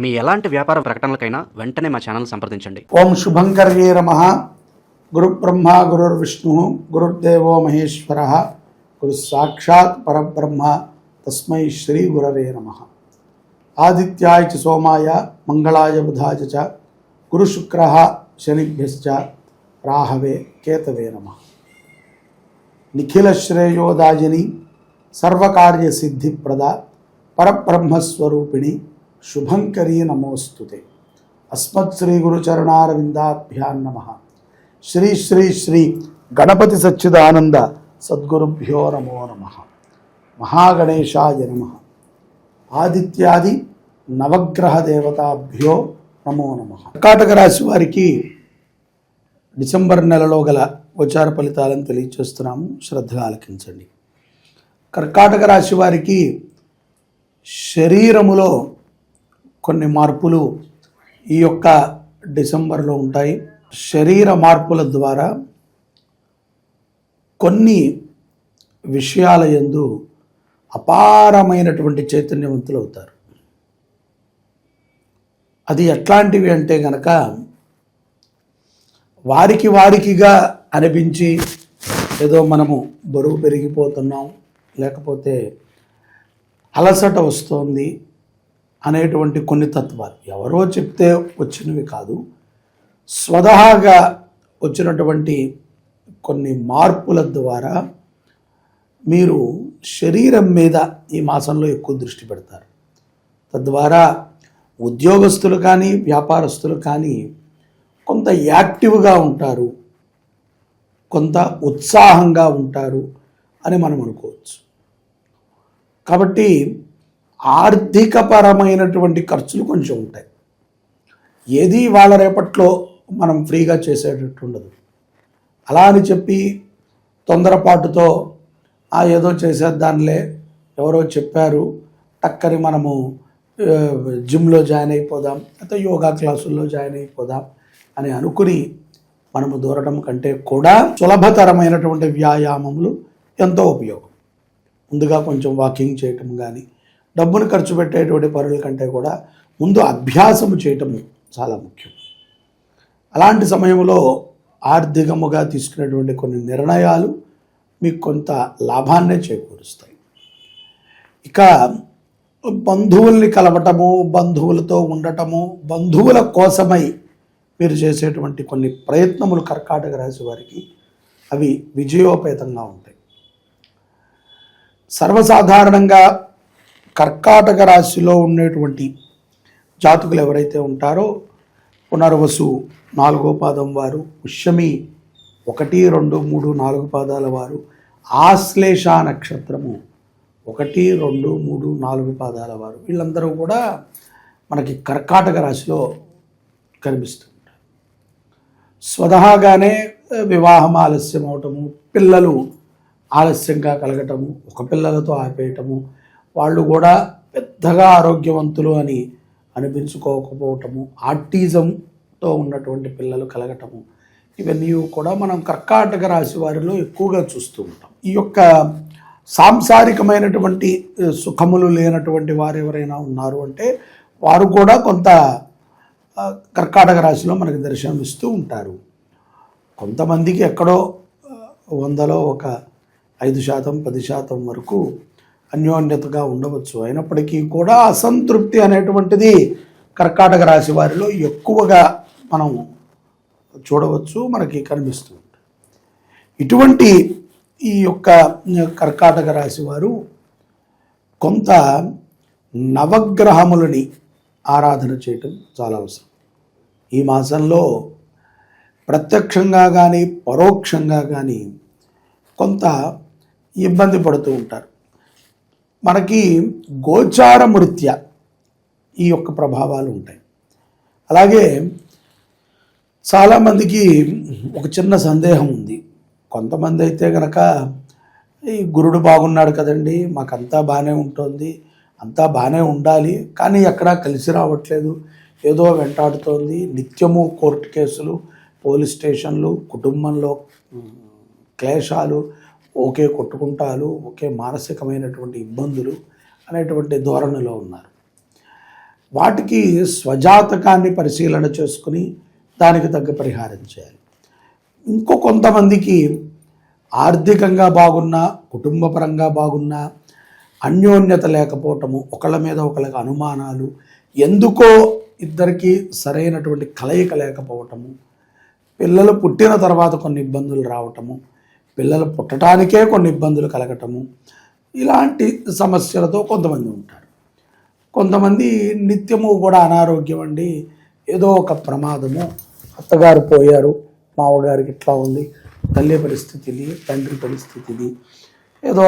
మీ ఎలాంటి వ్యాపార ప్రకటనలకైనా వెంటనే మా ఛానల్ సంప్రదించండి. ఓం శుభంకర్యే నమ. గురు బ్రహ్మ గురుర్విష్ణు గురుర్దేవో మహేశ్వర. గురు సాక్షాత్ పరబ్రహ్మ తస్మై శ్రీ గురవే నమ. ఆదిత్యాయ చ సోమాయ మంగళాయ బుధాయ చ గురు శుక్ర శనిభ్యశ్చ రాహవే కేతవే నమ. నిఖిల శ్రేయోదాయిని సర్వకార్య సిద్ధిప్రద పరబ్రహ్మస్వరూపిణి శుభంకరీ నమోస్తుతే. అస్మత్ శ్రీ గురుచరణారవిందాభ్యాం నమ. శ్రీ శ్రీ శ్రీ గణపతి సచ్చిదానంద సద్గురుభ్యో నమో నమ. మహాగణేశాయ నమ. ఆదిత్యాది నవగ్రహ దేవతాభ్యో నమో నమ. కర్కాటక రాశి వారికి డిసెంబర్ నెలలో గల గోచార ఫలితాలను తెలియచేస్తున్నాము. శ్రద్ధగా ఆలకించండి. కర్కాటక రాశి వారికి శరీరములో కొన్ని మార్పులు ఈ యొక్క డిసెంబర్లో ఉంటాయి. శరీర మార్పుల ద్వారా కొన్ని విషయాల యందు అపారమైనటువంటి చైతన్యవంతులు అవుతారు. అది ఎట్లాంటివి అంటే గనక వారికి వారికిగా అనిపించి ఏదో మనము బరువు పెరిగిపోతున్నాం లేకపోతే అలసట వస్తోంది అనేటువంటి కొన్ని తత్వాలు. ఎవరో చెప్తే వచ్చినవి కాదు. స్వతహాగా వచ్చినటువంటి కొన్ని మార్పుల ద్వారా మీరు శరీరం మీద ఈ మాసంలో ఎక్కువ దృష్టి పెడతారు. తద్వారా ఉద్యోగస్తులు కానీ వ్యాపారస్తులు కానీ కొంత యాక్టివ్గా ఉంటారు. కొంత ఉత్సాహంగా ఉంటారు అని మనం అనుకోవచ్చు. కాబట్టి ఆర్థికపరమైనటువంటి ఖర్చులు కొంచెం ఉంటాయి. ఏది వాళ్ళ రేపట్లో మనం ఫ్రీగా చేసేటట్టు ఉండదు అలా అని చెప్పి తొందరపాటుతో ఆ ఏదో చేసేద్దానిలే ఎవరో చెప్పారు టక్కని మనము జిమ్లో జాయిన్ అయిపోదాం లేకపోతే యోగా క్లాసుల్లో జాయిన్ అయిపోదాం అని అనుకుని మనము దూరడం కంటే కూడా సులభతరమైనటువంటి వ్యాయామములు ఎంతో ఉపయోగం. ముందుగా కొంచెం వాకింగ్ చేయటం కానీ డబ్బును ఖర్చు పెట్టేటువంటి పనుల కంటే కూడా ముందు అభ్యాసము చేయటము చాలా ముఖ్యం. అలాంటి సమయంలో ఆర్థికముగా తీసుకునేటువంటి కొన్ని నిర్ణయాలు మీకు కొంత లాభాన్నే చేకూరుస్తాయి. ఇక బంధువుల్ని కలవటము బంధువులతో ఉండటము బంధువుల కోసమై మీరు చేసేటువంటి కొన్ని ప్రయత్నములు కర్కాటక రాశి వారికి అవి విజయోపేతంగా ఉంటాయి. సర్వసాధారణంగా కర్కాటక రాశిలో ఉండేటువంటి జాతకులు ఎవరైతే ఉంటారో పునర్వసు నాలుగో పాదం వారు పుష్యమి ఒకటి రెండు మూడు నాలుగు పాదాల వారు ఆశ్లేష నక్షత్రము ఒకటి రెండు మూడు నాలుగు పాదాల వారు. వీళ్ళందరూ కూడా మనకి కర్కాటక రాశిలో కనిపిస్తుంటారు స్వతహాగానే వివాహం ఆలస్యం అవటము పిల్లలు ఆలస్యంగా కలగటము ఒక పిల్లలతో ఆపేయటము వాళ్ళు కూడా పెద్దగా ఆరోగ్యవంతులు అని అనిపించుకోకపోవటము ఆర్టిజంతో ఉన్నటువంటి పిల్లలు కలగటము ఇవన్నీ కూడా మనం కర్కాటక రాశి వారిలో ఎక్కువగా చూస్తూ ఉంటాం. ఈ యొక్క సాంసారికమైనటువంటి సుఖములు లేనటువంటి వారు ఎవరైనా ఉన్నారు అంటే వారు కూడా కొంత కర్కాటక రాశిలో మనకి దర్శనమిస్తూ ఉంటారు. కొంతమందికి ఎక్కడో వందలో ఒక ఐదు శాతం పది శాతం వరకు అన్యోన్యతగా ఉండవచ్చు. అయినప్పటికీ కూడా అసంతృప్తి అనేటువంటిది కర్కాటక రాశి వారిలో ఎక్కువగా మనం చూడవచ్చు మనకి కనిపిస్తూ ఉంటుంది ఇటువంటి ఈ యొక్క కర్కాటక రాశి వారు కొంత నవగ్రహములని ఆరాధన చేయటం చాలా అవసరం. ఈ మాసంలో ప్రత్యక్షంగా కానీ పరోక్షంగా కానీ కొంత ఇబ్బంది పడుతూ ఉంటారు. మనకి గోచారమృత్య ఈ యొక్క ప్రభావాలు ఉంటాయి. అలాగే చాలామందికి ఒక చిన్న సందేహం ఉంది. కొంతమంది అయితే కనుక ఈ గురుడు బాగున్నాడు కదండి మాకంతా బాగానే ఉంటుంది అంతా బాగానే ఉండాలి కానీ ఎక్కడా కలిసి రావట్లేదు. ఏదో వెంటాడుతోంది. నిత్యము కోర్టు కేసులు పోలీస్ స్టేషన్లు కుటుంబంలో క్లేశాలు ఒకే కొట్టుకుంటాలు ఒకే మానసికమైనటువంటి ఇబ్బందులు అనేటువంటి ధోరణిలో ఉన్నారు. వాటికి స్వజాతకాన్ని పరిశీలన చేసుకుని దానికి తగ్గ పరిహారం చేయాలి. ఇంకో కొంతమందికి ఆర్థికంగా బాగున్నా కుటుంబపరంగా బాగున్నా అన్యోన్యత లేకపోవటము ఒకళ్ళ మీద ఒకళ్ళకి అనుమానాలు ఎందుకో ఇద్దరికి సరైనటువంటి కలయిక లేకపోవటము పిల్లలు పుట్టిన తర్వాత కొన్ని ఇబ్బందులు రావటము పిల్లలు పుట్టడానికే కొన్ని ఇబ్బందులు కలగటము ఇలాంటి సమస్యలతో కొంతమంది ఉంటారు. కొంతమంది నిత్యము కూడా అనారోగ్యం అండి. ఏదో ఒక ప్రమాదము. అత్తగారు పోయారు మామగారికి ఇట్లా ఉంది. తల్లి పరిస్థితి ఇది తండ్రి పరిస్థితి ఇది ఏదో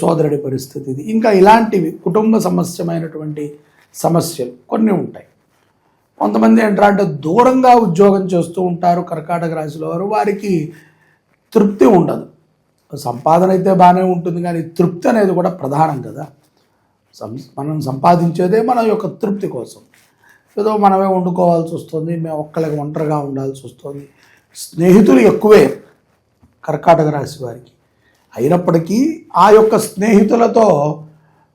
సోదరుడి పరిస్థితి ఇది ఇంకా ఇలాంటివి కుటుంబ సమస్యమైనటువంటి సమస్యలు కొన్ని ఉంటాయి. కొంతమంది ఏంటంటే దూరంగా ఉద్యోగం చేస్తూ ఉంటారు కర్కాటక రాశిలో వారు. వారికి తృప్తి ఉండదు. సంపాదన అయితే బాగానే ఉంటుంది కానీ తృప్తి అనేది కూడా ప్రధానం కదా. సం మనం సంపాదించేదే మన యొక్క తృప్తి కోసం. ఏదో మనమే వండుకోవాల్సి వస్తుంది మేము ఒక్కళ్ళకి ఒంటరిగా ఉండాల్సి వస్తుంది. స్నేహితులు ఎక్కువే కర్కాటక రాశి వారికి. అయినప్పటికీ ఆ యొక్క స్నేహితులతో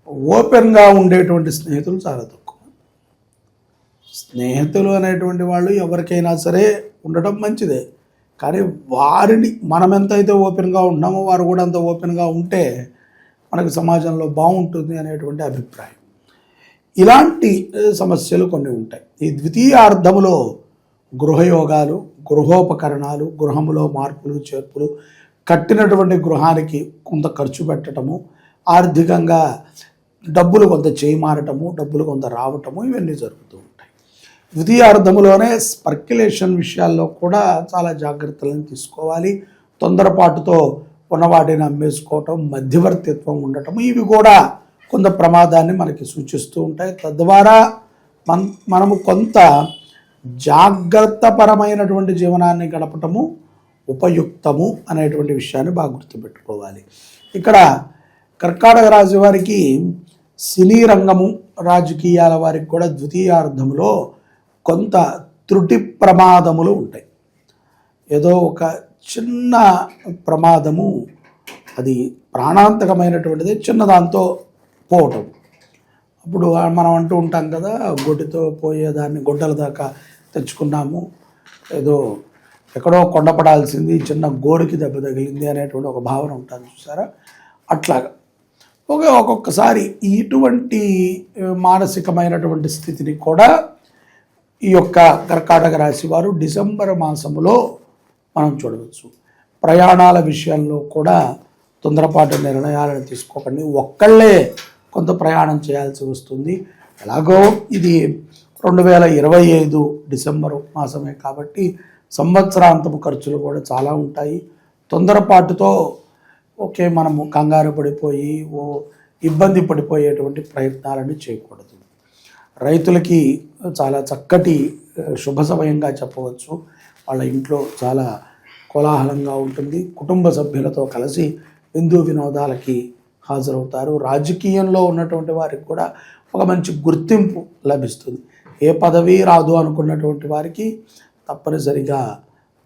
ఓపెన్గా ఉండేటువంటి స్నేహితులు చాలా తక్కువ. స్నేహితులు అనేటువంటి వాళ్ళు ఎవరికైనా సరే ఉండటం మంచిదే. కానీ వారిని మనం ఎంతైతే ఓపెన్గా ఉన్నామో వారు కూడా అంత ఓపెన్గా ఉంటే మనకు సమాజంలో బాగుంటుంది అనేటువంటి అభిప్రాయం. ఇలాంటి సమస్యలు కొన్ని ఉంటాయి. ఈ ద్వితీయ అర్థములో గృహయోగాలు గృహోపకరణాలు గృహములో మార్పులు చేర్పులు కట్టినటువంటి గృహానికి కొంత ఖర్చు పెట్టడము ఆర్థికంగా డబ్బులు కొంత చేయి మారటము డబ్బులు కొంత రావటము ఇవన్నీ జరుగుతూ ద్వితీయార్థములోనే స్పర్క్యులేషన్ విషయాల్లో కూడా చాలా జాగ్రత్తలను తీసుకోవాలి. తొందరపాటుతో ఉన్న వాటిని అమ్మేసుకోవటం మధ్యవర్తిత్వం ఉండటం ఇవి కూడా కొంత ప్రమాదాన్ని మనకి సూచిస్తూ ఉంటాయి. తద్వారా మన మనము కొంత జాగ్రత్తపరమైనటువంటి జీవనాన్ని గడపటము ఉపయుక్తము అనేటువంటి విషయాన్ని బాగా గుర్తుపెట్టుకోవాలి. ఇక్కడ కర్కాటక రాశి వారికి సినీ రంగము రాజకీయాల వారికి కూడా ద్వితీయార్థంలో కొంత త్రుటి ప్రమాదములు ఉంటాయి. ఏదో ఒక చిన్న ప్రమాదము అది ప్రాణాంతకమైనటువంటిది చిన్నదాంతో పోవటం. అప్పుడు మనం అంటూ ఉంటాం కదా గొడ్డితో పోయేదాన్ని గొడ్డల దాకా తెచ్చుకున్నాము. ఏదో ఎక్కడో కొండపడాల్సింది చిన్న గోడికి దెబ్బ తగిలింది అనేటువంటి ఒక భావన ఉంటుంది చూసారా? అట్లాగా. ఒక ఒక్కొక్కసారి ఇటువంటి మానసికమైనటువంటి స్థితిని కూడా ఈ యొక్క కర్కాటక రాశి వారు డిసెంబర్ మాసములో మనం చూడవచ్చు. ప్రయాణాల విషయంలో కూడా తొందరపాటు నిర్ణయాలను తీసుకోకండి. ఒక్కళ్ళే కొంత ప్రయాణం చేయాల్సి వస్తుంది. ఎలాగో ఇది రెండు వేల ఇరవై ఐదు డిసెంబర్ మాసమే కాబట్టి సంవత్సరాంతపు ఖర్చులు కూడా చాలా ఉంటాయి. తొందరపాటుతో ఓకే మనము కంగారు పడిపోయి ఓ ఇబ్బంది పడిపోయేటువంటి ప్రయత్నాలను చేయకూడదు. రైతులకి చాలా చక్కటి శుభ సమయంగా చెప్పవచ్చు. వాళ్ళ ఇంట్లో చాలా కోలాహలంగా ఉంటుంది. కుటుంబ సభ్యులతో కలిసి విందు వినోదాలకి హాజరవుతారు. రాజకీయంలో ఉన్నటువంటి వారికి కూడా ఒక మంచి గుర్తింపు లభిస్తుంది. ఏ పదవి రాదు అనుకున్నటువంటి వారికి తప్పనిసరిగా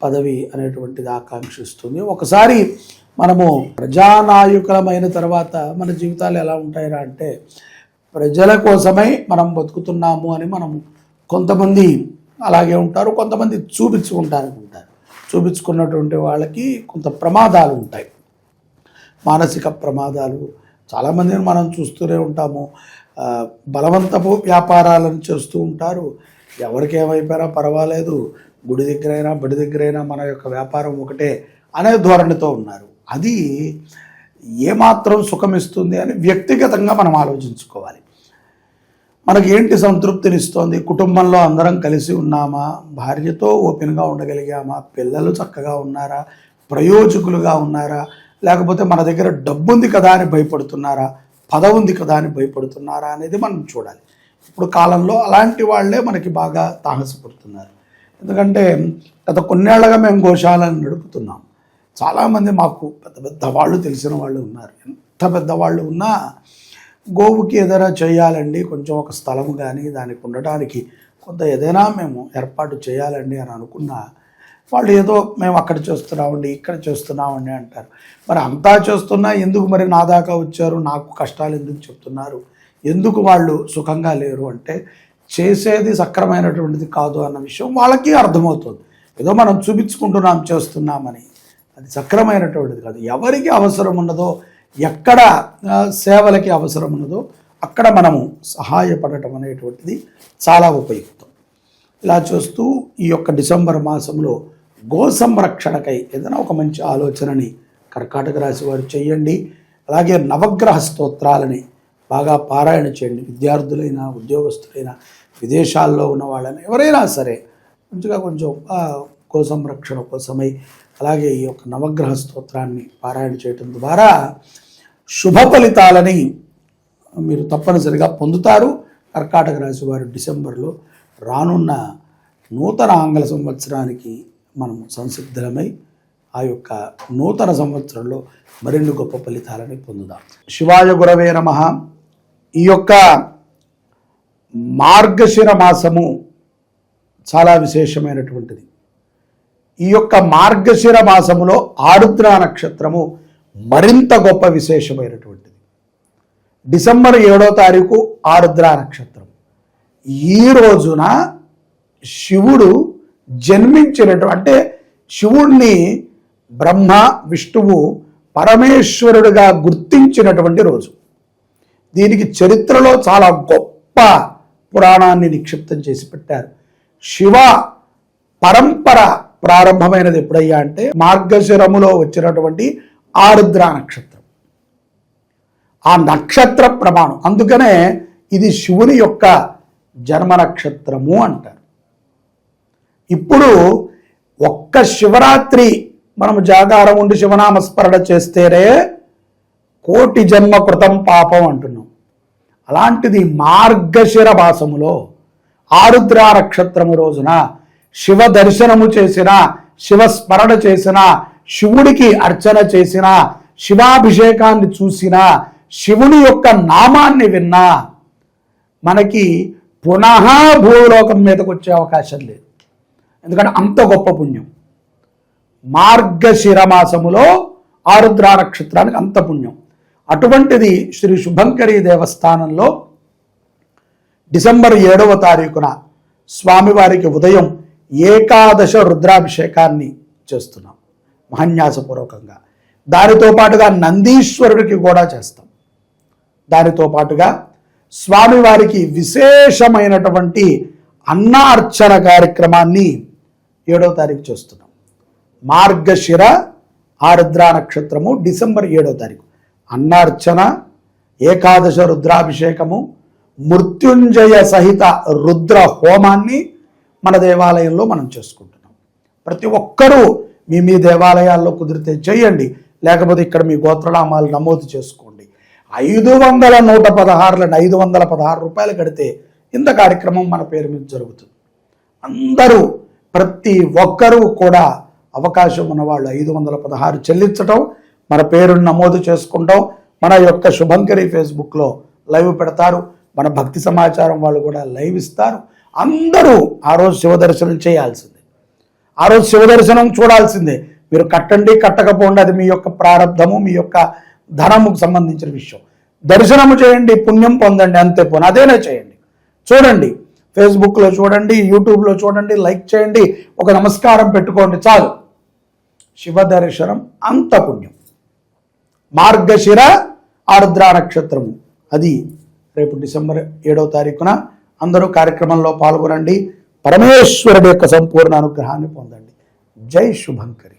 పదవి అనేటువంటిది ఆకాంక్షిస్తుంది. ఒకసారి మనము ప్రజానాయకులమైన తర్వాత మన జీవితాలు ఎలా ఉంటాయిరా అంటే ప్రజల కోసమై మనం బతుకుతున్నాము అని మనం కొంతమంది అలాగే ఉంటారు కొంతమంది చూపించుకుంటానికి ఉంటారు చూపించుకున్నటువంటి వాళ్ళకి కొంత ప్రమాదాలు ఉంటాయి. మానసిక ప్రమాదాలు. చాలామందిని మనం చూస్తూనే ఉంటాము. బలవంతపు వ్యాపారాలను చేస్తూ ఉంటారు. ఎవరికి ఏమైపోయినా పర్వాలేదు. గుడి దగ్గరైనా బడి దగ్గరైనా మన యొక్క వ్యాపారం ఒకటే అనే ధోరణితో ఉన్నారు. అది ఏమాత్రం సుఖమిస్తుంది అని వ్యక్తిగతంగా మనం ఆలోచించుకోవాలి. మనకి ఏంటి సంతృప్తినిస్తోంది? కుటుంబంలో అందరం కలిసి ఉన్నామా? భార్యతో ఓపెన్గా ఉండగలిగామా? పిల్లలు చక్కగా ఉన్నారా? ప్రయోజకులుగా ఉన్నారా? లేకపోతే మన దగ్గర డబ్బు ఉంది కదా అని భయపడుతున్నారా? పదవి ఉంది కదా అని భయపడుతున్నారా అనేది మనం చూడాలి. ఇప్పుడు కాలంలో అలాంటి వాళ్ళే మనకి బాగా తాహసపడుతున్నారు. ఎందుకంటే గత కొన్నేళ్ళుగా మేము గోశాలను నడుపుతున్నాం. చాలామంది మాకు పెద్ద పెద్ద వాళ్ళు తెలిసిన వాళ్ళు ఉన్నారు. ఎంత పెద్దవాళ్ళు ఉన్నా గోవుకి ఏదైనా చేయాలండి కొంచెం ఒక స్థలం కానీ దానికి ఉండటానికి కొంత ఏదైనా మేము ఏర్పాటు చేయాలండి అని అనుకున్నా వాళ్ళు ఏదో మేము అక్కడ చేస్తున్నామండి ఇక్కడ చేస్తున్నామండి అంటారు. మరి అంతా చేస్తున్నా ఎందుకు మరి నా దాకా వచ్చారు నాకు కష్టాలు ఎందుకు చెప్తున్నారు ఎందుకు వాళ్ళు సుఖంగా లేరు అంటే చేసేది సక్రమైనటువంటిది కాదు అన్న విషయం వాళ్ళకి అర్థమవుతుంది. ఏదో మనం చూపించుకుంటున్నాం చేస్తున్నామని. అది సక్రమైనటువంటిది కాదు. ఎవరికి అవసరం ఉన్నదో ఎక్కడ సేవలకి అవసరం ఉన్నదో అక్కడ మనము సహాయపడటం అనేటువంటిది చాలా ఉపయుక్తం. ఇలా చూస్తూ ఈ యొక్క డిసెంబర్ మాసంలో గో సంరక్షణకై ఏదైనా ఒక మంచి ఆలోచనని కర్కాటక రాశి వారు చేయండి. అలాగే నవగ్రహ స్తోత్రాలని బాగా పారాయణ చేయండి. విద్యార్థులైనా ఉద్యోగస్తులైనా విదేశాల్లో ఉన్న వాళ్ళని ఎవరైనా సరే మంచిగా కొంచెం గో సంరక్షణ కోసమై అలాగే ఈ యొక్క నవగ్రహ స్తోత్రాన్ని పారాయణ చేయటం ద్వారా శుభ ఫలితాలని మీరు తప్పనిసరిగా పొందుతారు. కర్కాటక రాశి వారు డిసెంబర్లో రానున్న నూతన ఆంగ్ల సంవత్సరానికి మనం సంసిద్ధమై ఆ యొక్క నూతన సంవత్సరంలో మరిన్ని గొప్ప ఫలితాలని పొందుదాం. శివాయ గురవే నమ. ఈ యొక్క మార్గశిర మాసము చాలా విశేషమైనటువంటిది. ఈ యొక్క మార్గశిర మాసములో ఆరుద్ర నక్షత్రము మరింత గొప్ప విశేషమైనటువంటిది. డిసెంబర్ ఏడో తారీఖు ఆరుద్ర నక్షత్రం. ఈ రోజున శివుడు జన్మించినటువంటి అంటే శివుణ్ణి బ్రహ్మ విష్ణువు పరమేశ్వరుడుగా గుర్తించినటువంటి రోజు. దీనికి చరిత్రలో చాలా గొప్ప పురాణాన్ని నిక్షిప్తం చేసి పెట్టారు. శివ పరంపర ప్రారంభమైనది ఎప్పుడయ్యా అంటే మార్గశిరములో వచ్చినటువంటి ఆరుద్ర నక్షత్రం. ఆ నక్షత్ర ప్రమాణం. అందుకనే ఇది శివుని యొక్క జన్మ నక్షత్రము అంటారు. ఇప్పుడు ఒక్క శివరాత్రి మనం జాగారం ఉండి శివనామస్మరణ చేస్తేనే కోటి జన్మ కృతం పాపం అంటున్నాం. అలాంటిది మార్గశిర మాసములో ఆరుద్ర నక్షత్రము రోజున శివ దర్శనము చేసిన శివ స్మరణ చేసిన శివుడికి అర్చన చేసిన శివాభిషేకాన్ని చూసిన శివుని యొక్క నామాన్ని విన్నా మనకి పునః భూలోకం మీదకు వచ్చే అవకాశం లేదు. ఎందుకంటే అంత గొప్ప పుణ్యం. మార్గశిర మాసములో ఆరుద్ర నక్షత్రానికి అంత పుణ్యం. అటువంటిది శ్రీ శుభంకరి దేవస్థానంలో డిసెంబర్ ఏడవ తారీఖున స్వామివారికి ఉదయం ఏకాదశ రుద్రాభిషేకాన్ని చేస్తున్నాం. మహన్యాసపూర్వకంగా. దానితో పాటుగా నందీశ్వరుడికి కూడా చేస్తాం. దానితో పాటుగా స్వామివారికి విశేషమైనటువంటి అన్నార్చన కార్యక్రమాన్ని ఏడవ తారీఖు చేస్తున్నాం. మార్గశిర ఆరుద్ర నక్షత్రము డిసెంబర్ ఏడో తారీఖు. అన్నార్చన ఏకాదశ రుద్రాభిషేకము మృత్యుంజయ సహిత రుద్ర హోమాన్ని మన దేవాలయంలో మనం చేసుకుంటున్నాం. ప్రతి ఒక్కరూ మీ మీ దేవాలయాల్లో కుదిరితే చేయండి. లేకపోతే ఇక్కడ మీ గోత్రనామాలు నమోదు చేసుకోండి. ఐదు వందల నూట పదహారులను ఐదు వందల పదహారు రూపాయలు కడితే ఇంత కార్యక్రమం మన పేరు మీద జరుగుతుంది. అందరూ ప్రతి ఒక్కరూ కూడా అవకాశం ఉన్నవాళ్ళు ఐదు వందల పదహారు చెల్లించటం మన పేరును నమోదు చేసుకుంటాం. మన యొక్క శుభంకరి ఫేస్బుక్లో లైవ్ పెడతారు. మన భక్తి సమాచారం వాళ్ళు కూడా లైవ్ ఇస్తారు. అందరూ ఆ రోజు శివ దర్శనం చేయాల్సిందే. ఆ రోజు శివ దర్శనం చూడాల్సిందే. మీరు కట్టండి కట్టకపోండి అది మీ యొక్క ప్రారంధము మీ యొక్క ధనముకు సంబంధించిన విషయం. దర్శనము చేయండి పుణ్యం పొందండి అంతే పోను. అదేనే చేయండి? చూడండి. ఫేస్బుక్లో చూడండి యూట్యూబ్లో చూడండి లైక్ చేయండి ఒక నమస్కారం పెట్టుకోండి చాలు. శివ దర్శనం అంత పుణ్యం. మార్గశిర ఆరుద్రా నక్షత్రము. అది రేపు డిసెంబర్ ఏడవ తారీఖున అందరూ కార్యక్రమంలో పాల్గొనండి. పరమేశ్వరుడు యొక్క సంపూర్ణ అనుగ్రహాన్ని పొందండి. జై శుభంకరి.